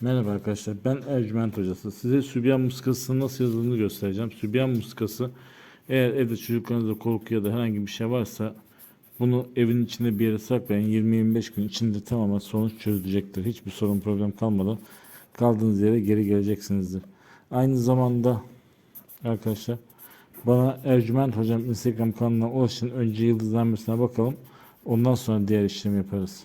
Merhaba arkadaşlar ben Ercüment Hocası. Size Sübyan muskasının nasıl yazıldığını göstereceğim. Sübyan muskası eğer evde çocuklarınızda korku ya da herhangi bir şey varsa bunu evin içinde bir yere saklayın. 20-25 gün içinde tamamen sonuç çözülecektir. Hiçbir sorun problem kalmadan kaldığınız yere geri geleceksinizdir. Aynı zamanda arkadaşlar bana Ercüment Hocam Instagram kanalına ulaşın. Önce yıldızlanmasına bakalım. Ondan sonra diğer işlemi yaparız.